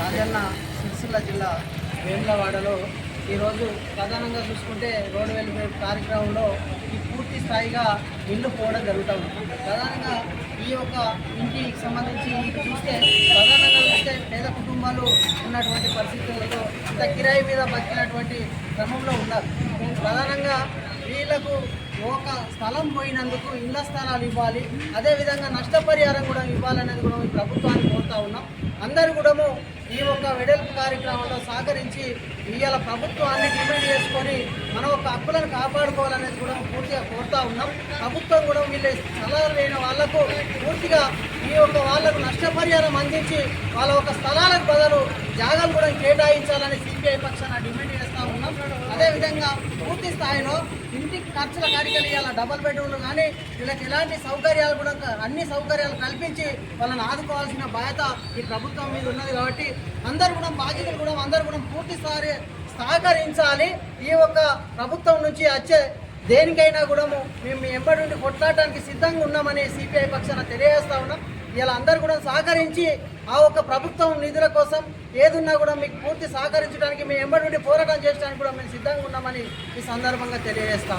రాజన్న సిరిసిల్ల జిల్లా వేములవాడలో ఈరోజు ప్రధానంగా చూసుకుంటే రోడ్డు వెలుగు కార్యక్రమంలో ఈ పూర్తి స్థాయిగా ఇల్లు పోవడం జరుగుతూ ఉంది. ప్రధానంగా ఈ యొక్క ఇంటికి సంబంధించి చూస్తే ప్రధానంగా చూస్తే పేద కుటుంబాలు ఉన్నటువంటి పరిస్థితులలో ఇంత కిరాయి మీద బతికినటువంటి క్రమంలో ఉన్నారు. ప్రధానంగా వీళ్ళకు ఒక స్థలం పోయినందుకు ఇళ్ళ స్థలాలు ఇవ్వాలి అదేవిధంగా నష్టపరిహారం కూడా ఇవ్వాలనేది కూడా ఈ ప్రభుత్వాన్ని కోరుతా ఉన్నాం. అందరూ కూడా ఈ యొక్క వెడల్పు కార్యక్రమంలో సహకరించి ఇవాళ ప్రభుత్వాన్ని డిమాండ్ చేసుకొని మన ఒక హక్కులను కాపాడుకోవాలనేది కూడా పూర్తిగా కోరుతా ఉన్నాం. ప్రభుత్వం కూడా వీళ్ళ స్థలాలు లేని వాళ్ళకు పూర్తిగా ఈ యొక్క వాళ్ళకు నష్టపరిహారం అందించి వాళ్ళ యొక్క స్థలాలకు బదులు జాగాలు కూడా కేటాయించాలని సిపిఐ పక్షాన డిమాండ్ అదేవిధంగా పూర్తి స్థాయిలో ఇంటికి ఖర్చుల కాడికలు ఇలా డబల్ బెడ్రూమ్లు కానీ వీళ్ళకి ఎలాంటి సౌకర్యాలు కూడా అన్ని సౌకర్యాలు కల్పించి వాళ్ళని ఆదుకోవాల్సిన బాధ్యత ఈ ప్రభుత్వం మీద ఉన్నది కాబట్టి అందరు కూడా బాధ్యతలు కూడా అందరు కూడా పూర్తి స్థాయి సహకరించాలి. ఈ యొక్క ప్రభుత్వం నుంచి వచ్చే దేనికైనా కూడా మేము ఎంబడి నుండి కొట్లాడటానికి సిద్ధంగా ఉన్నామని సిపిఐ పక్షాన తెలియజేస్తా ఉన్నాం. ఇలా అందరు కూడా సహకరించి ఆ ఒక్క ప్రభుత్వం నిధుల కోసం ఏదున్నా కూడా మీకు పూర్తి సహకరించడానికి మేము ఎంబడి నుండి పోరాటం చేయడానికి కూడా మేము సిద్ధంగా ఉన్నామని ఈ సందర్భంగా తెలియజేస్తా